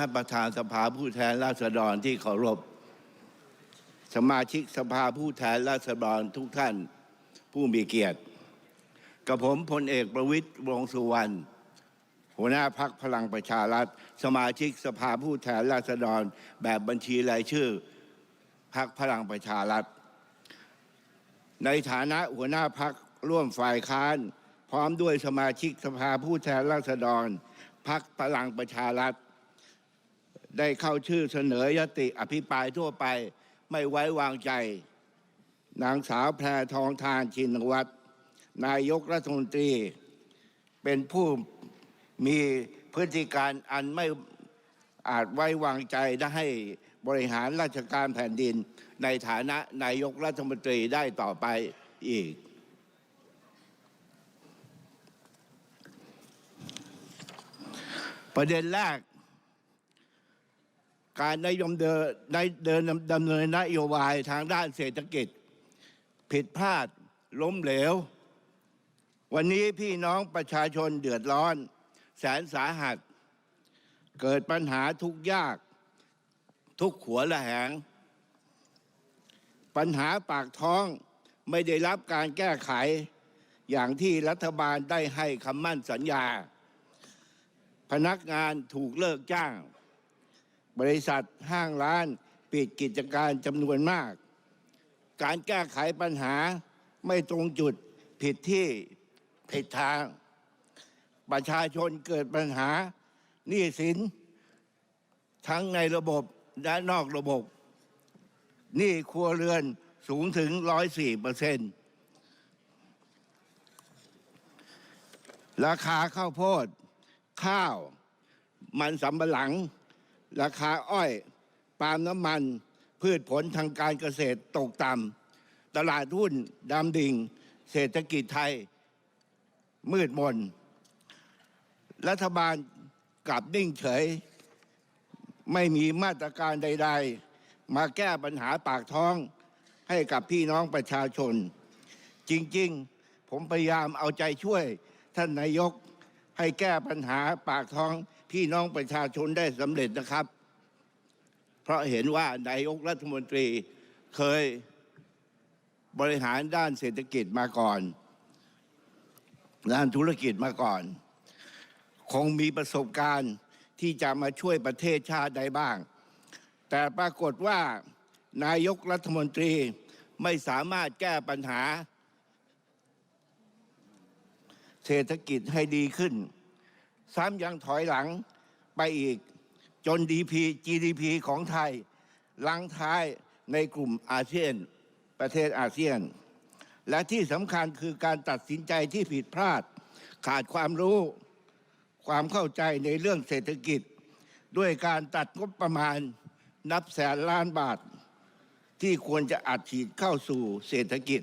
ท่านประธานสภาผู้แทนราษฎรที่เคารพ สมาชิกสภาผู้แทนราษฎรทุกท่านผู้มีเกียรติ กับผมพลเอกประวิตรวงสุวรรณหัวหน้าพักพลังประชารัฐ สมาชิกสภาผู้แทนราษฎรแบบบัญชีรายชื่อพักพลังประชารัฐ ในฐานะหัวหน้าพักร่วมฝ่ายค้าน พร้อมด้วยสมาชิกสภาผู้แทนราษฎรพักพลังประชารัฐ ได้เข้าชื่อเสนอยติอภิปรายทั่วไปไม่ไว้วางใจ นางสาวแพรทองทานชินวัตรนายกรัฐมนตรี เป็นผู้มีพฤติการอันไม่อาจไว้วางใจได้ให้บริหารราชการแผ่นดิน ในฐานะนายกรัฐมนตรีได้ต่อไปอีก ประเด็นแรก การนายมเดินได้เดินดำเนินนโยบายทางด้านเศรษฐกิจ ผิดพลาดล้มเหลว วันนี้พี่น้องประชาชนเดือดร้อน แสนสาหัส เกิดปัญหาทุกยาก ทุกขัวละแหง ปัญหาปากท้องไม่ได้รับการแก้ไข อย่างที่รัฐบาลได้ให้คำมั่นสัญญา พนักงานถูกเลิกจ้าง บริษัทห้างร้านปิดกิจการจำนวนมาก การแก้ไขปัญหาไม่ตรงจุดผิดที่ผิดทาง ประชาชนเกิดปัญหาหนี้สิน ทั้งในระบบและนอกระบบหนี้ครัวเรือนสูงถึง104เปอร์เซ็นต์ราคาข้าวโพด ข้าว มันสำปะหลัง ราคาอ้อย ปาล์มน้ำมัน พืชผลทางการเกษตรตกต่ำตลาดหุ้นดำดิ่ง เศรษฐกิจไทย มืดมน รัฐบาลกลับนิ่งเฉย ไม่มีมาตรการใด ๆ มาแก้ปัญหาปากท้องให้กับพี่น้องประชาชน จริง ๆ ผมพยายามเอาใจช่วยท่านนายกให้แก้ปัญหาปากท้อง พี่น้องประชาชนได้สำเร็จนะครับ เพราะเห็นว่านายกรัฐมนตรีเคยบริหารด้านเศรษฐกิจมาก่อน ด้านธุรกิจมาก่อน คงมีประสบการณ์ที่จะมาช่วยประเทศชาติได้บ้าง แต่ปรากฏว่านายกรัฐมนตรีไม่สามารถแก้ปัญหา เศรษฐกิจให้ดีขึ้น ซ้ำยังถอยหลังไปอีก จน DP GDP ของไทย ลังท้ายในกลุ่มอาเซียน ประเทศอาเซียน และที่สำคัญคือการตัดสินใจที่ผิดพลาด ขาดความรู้ความเข้าใจในเรื่องเศรษฐกิจ ด้วยการตัดงบประมาณนับแสนล้านบาท ที่ควรจะอัดฉีดเข้าสู่เศรษฐกิจ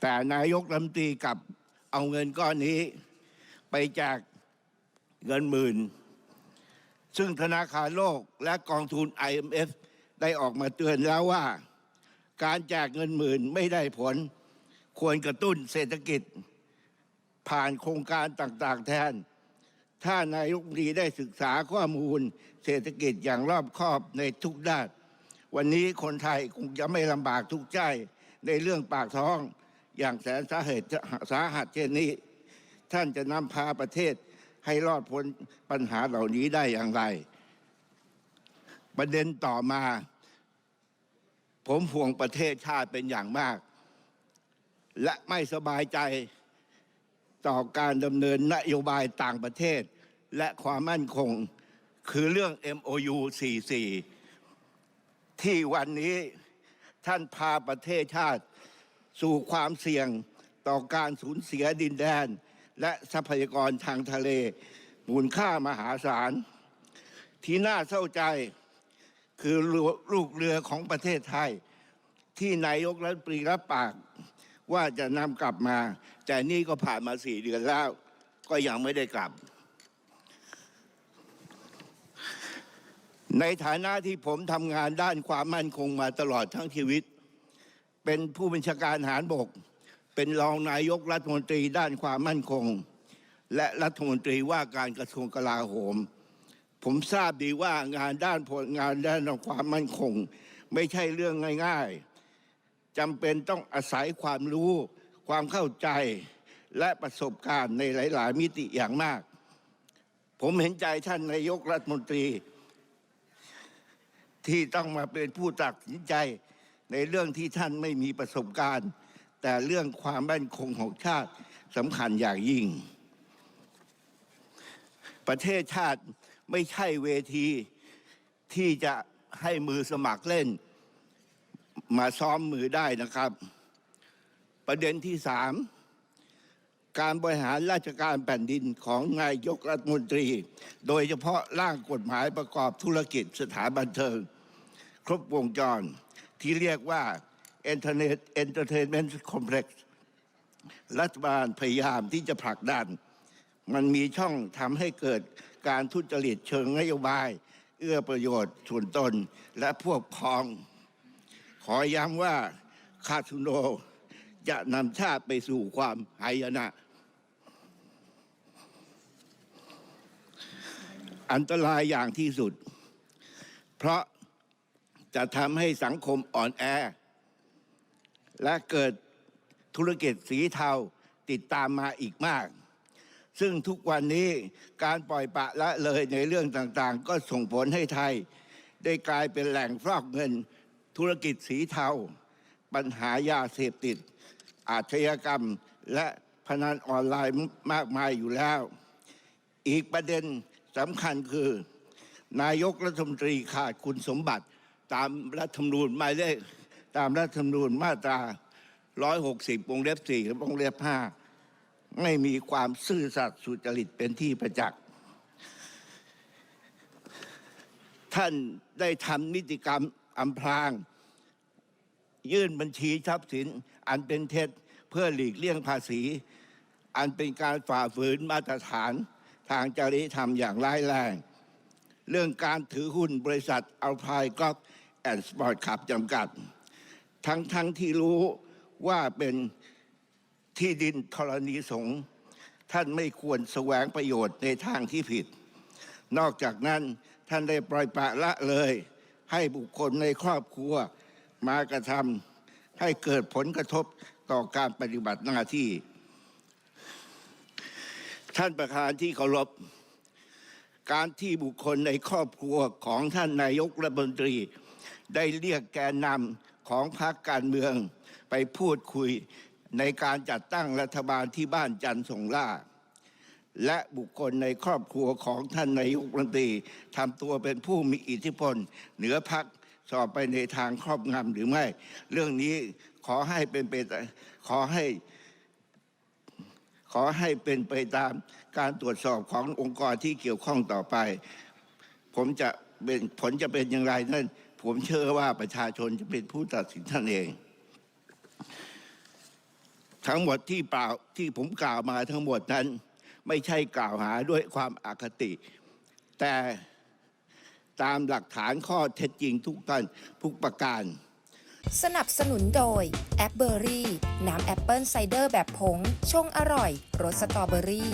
แต่นายกรัฐมนตรีกับเอาเงินก้อนนี้ ไปแจกเงินหมื่น ซึ่งธนาคารโลกและกองทุน IMF ได้ออกมาเตือนแล้วว่า การแจกเงินหมื่นไม่ได้ผล ควรกระตุ้นเศรษฐกิจ ผ่านโครงการต่างๆแทน ถ้านายกรีได้ศึกษาข้อมูลเศรษฐกิจอย่างรอบคอบในทุกด้าน วันนี้คนไทยคงจะไม่ลำบากทุกข์ใจในเรื่องปากท้องอย่างแสนสาเหตุสาหัสเช่นนี้ ท่านจะนำพาประเทศให้รอดพ้นปัญหาเหล่านี้ได้อย่างไร ประเด็นต่อมา ผมห่วงประเทศชาติเป็นอย่างมาก และไม่สบายใจต่อการดำเนินนโยบายต่างประเทศ และความมั่นคงคือเรื่อง MOU 44 ที่วันนี้ท่านพาประเทศชาติ สู่ความเสี่ยงต่อการสูญเสียดินแดน และทรัพยากรทางทะเลมูลค่ามหาศาล ที่น่าเศร้าใจคือลูกเรือของประเทศไทย ที่นายกรัฐมนตรีรับปาก ว่าจะนำกลับมา แต่นี่ก็ผ่านมาสี่เดือนแล้ว ก็ยังไม่ได้กลับ ในฐานะที่ผมทำงานด้านความมั่นคงมาตลอดทั้งชีวิต เป็นผู้บัญชาการทหารบก เป็นรองนายกรัฐมนตรีด้านความมั่นคง และรัฐมนตรีว่าการกระทรวงกลาโหม ผมทราบดีว่างานด้านผลงานด้านความมั่นคง ไม่ใช่เรื่องง่าย ๆจำเป็นต้องอาศัยความรู้ ความเข้าใจและประสบการณ์ในหลาย ๆ มิติอย่างมาก ผมเห็นใจท่านนายกรัฐมนตรี ที่ต้องมาเป็นผู้ตัดสินใจในเรื่องที่ท่านไม่มีประสบการณ์ แต่เรื่องความมั่นคงของชาติสำคัญอย่างยิ่ง ประเทศชาติไม่ใช่เวทีที่จะให้มือสมัครเล่น มาซ้อมมือได้นะครับ ประเด็นที่สามการบริหารราชการแผ่นดินของนายกรัฐมนตรี โดยเฉพาะร่างกฎหมายประกอบธุรกิจสถานบันเทิง ครบวงจรที่เรียกว่า Internet Entertainment Complex รัฐบาลพยายามที่จะผลักดัน มันมีช่องทำให้เกิดการทุจริตเชิงนโยบาย เอื้อประโยชน์ส่วนตนและพวกพ้อง ขอย้ำว่าคาสุโนจะนำชาติไปสู่ความหายนะ อันตรายอย่างที่สุด เพราะจะทำให้สังคมอ่อนแอ และเกิดธุรกิจสีเทาติดตามมาอีกมาก ซึ่งทุกวันนี้การปล่อยปะละเลยในเรื่องต่างๆ ก็ส่งผลให้ไทย ได้กลายเป็นแหล่งฟอกเงินธุรกิจสีเทา ปัญหายาเสพติด อาชญากรรมและพนันออนไลน์มากมายอยู่แล้ว อีกประเด็นสำคัญคือ นายกรัฐมนตรีขาดคุณสมบัติตามรัฐธรรมนูญหมายเลข ตามรัฐธรรมนูญมาตรา 160วงเล็บ4วงเล็บ5ไม่มีความซื่อสัตย์สุจริตเป็นที่ประจักษ์ ท่านได้ทำนิติกรรมอำพราง ยื่นบัญชีทรัพย์สินอันเป็นเท็จเพื่อหลีกเลี่ยงภาษี อันเป็นการฝ่าฝืนมาตรฐานทางจริยธรรมอย่างร้ายแรง เรื่องการถือหุ้นบริษัทอัลพายกอลแอนด์สปอร์ตขับจำกัด ทั้งทั้งที่รู้ว่าเป็นที่ดินธรณีสงฆ์ท่านไม่ควรแสวงประโยชน์ในทางที่ผิด นอกจากนั้นท่านได้ปล่อยปะละเลย ให้บุคคลในครอบครัวมากระทำให้เกิดผลกระทบต่อการปฏิบัติหน้าที่ ท่านประธานที่เคารพการที่บุคคลในครอบครัวของท่านนายกรัฐมนตรี ได้เรียกแกนนำ ของพรรคการเมืองไปพูดคุยในการจัดตั้งรัฐบาลที่บ้านจันทร์สงล่าและบุคคลในครอบครัวของท่านนายกรัฐมนตรีทำตัวเป็นผู้มีอิทธิพล เหนือพักสอบไปในทางครอบงำหรือไม่ เรื่องนี้ขอให้เป็นไปขอให้ขอให้เป็นไปตามการตรวจสอบขององค์กรที่เกี่ยวข้องต่อไป ผมจะเป็นผลจะเป็นอย่างไรนั่น ผมเชื่อว่าประชาชนจะเป็นผู้ตัดสินท่านเอง ทั้งหมดที่เปล่าที่ผมกล่าวมาทั้งหมดนั้น ไม่ใช่กล่าวหาด้วยความอาคติ แต่ตามหลักฐานข้อเท็จจริงทุกท่านทุกประการ สนับสนุนโดย แอปเบอรี่ น้ำแอปเปิลไซเดอร์แบบผง ชงอร่อย รสสตรอเบอรี่